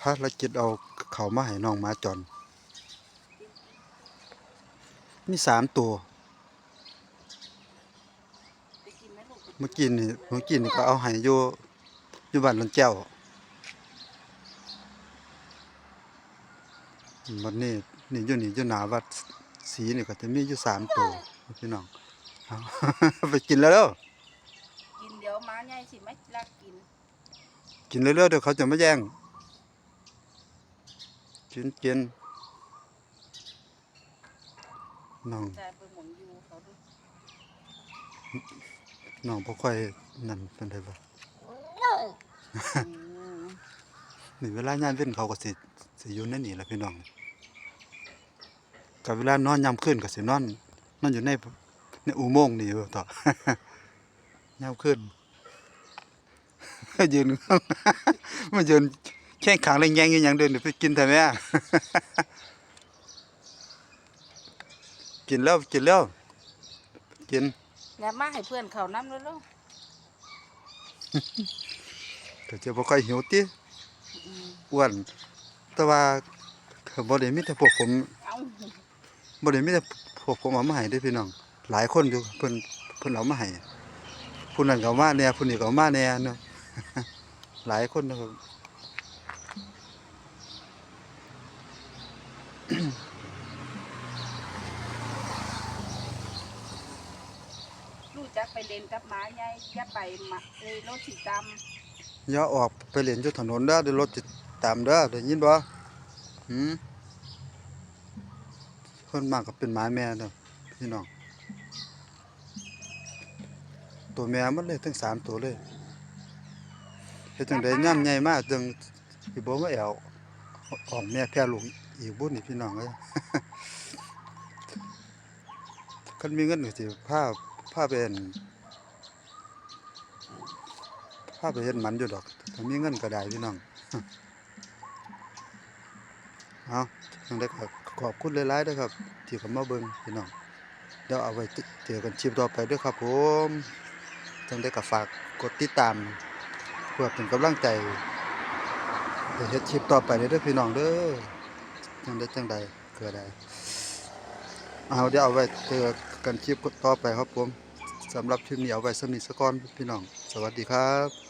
ภารกิจเอาเขามาให้น้องหมาจอนมีสามตัวไปกินไหมลูกเมื่อกี้นี่เมื่อกี้นี่ก็เอาให้อยู่อยู่บ้านหลังแจ้ววันนี้นี่อยู่นี่อยู่หนาวัดสีนี่ก็จะมีอยู่สามตัวพี่น้องเอาไปกินแล้วเด้อกินเดี๋ยวม้าใหญ่สิไม่รักกิน กินเรื่อยๆเดี๋ยวเขาจะมาแย่ง กินกินน้องแต่ไปหมุนอยู่เขาดูน้องบ่ค่อยนั่นเป็นไดบ่อืมนี่เวลางานเว้นเขาก็สิสิอยู่ในนี่แหละพี่น้องกับเวลานอนยามคืนก็สินอนนอนอยู่ในในอุโมงค์นี่อยู่ต่อ ยามคืน ยืน มายืน แข้งขางแรงแยงอยู่หยังเดินเดี๋ยวไปกินแต่แม่กินแล้วกินแล้วกินอย่ามาให้เพื่อนเขาน้ำเลยลูกก็จะบ่ค่อยหิวติอืมอ้วนแต่ว่าก็บ่ได้มีแต่พวกผมเอ้าบ่ได้มีแต่พวกผมเอามาให้เด้อพี่น้อง หลายคนอยู่เพิ่นเพิ่นเอามาให้ผู้นั้นก็เอามาแหน่ผู้นี้ก็เอามาแหน่เนาะหลายคนนะครับ ลูกจะไปเล่นกับม้าใหญ่อย่าไปมาเลยรถสีดอย่าออกไปเล่นอยู่ถนนเด้อเดี๋ยวรถจะตามเด้อได้ยินบ่หืมคนมากก็เป็นหมาแม่เด้อพี่น้อง ตัวแม่มันเลยทั้งสามตัวเลยเฮ็ดจังได๋ย่ํใหญ่มากจังสิบ่มาแอวออกแม่แพร่ลูก อีกบุญนี่พี่น้องเอ้ยคันมีเงินก็สิพาพาไปอั่นพาไปเฮ็ดหมันอยู่ดอกถ้ามีเงินก็ได้พี่น้องเอาจังได๋ก็ขอบคุณหลายๆด้อครับที่เข้ามาเบิ่งพี่น้องเดี๋ยวเอาไว้เจอกันคลิปต่อไปด้วยครับผมจังได้ก็ฝากกดติดตาม เพื่อเป็นกำลังใจให้เฮ็ดคลิปต่อไปเด้อพี่น้องเด้อ จังได้จังใดเกิดได้เอาเดี๋ยวเอาไว้เจอกันคลิปต่อไปครับผมสำหรับคลิปนี้เอาไว้สำนิสก้อนพี่น้อง สวัสดีครับ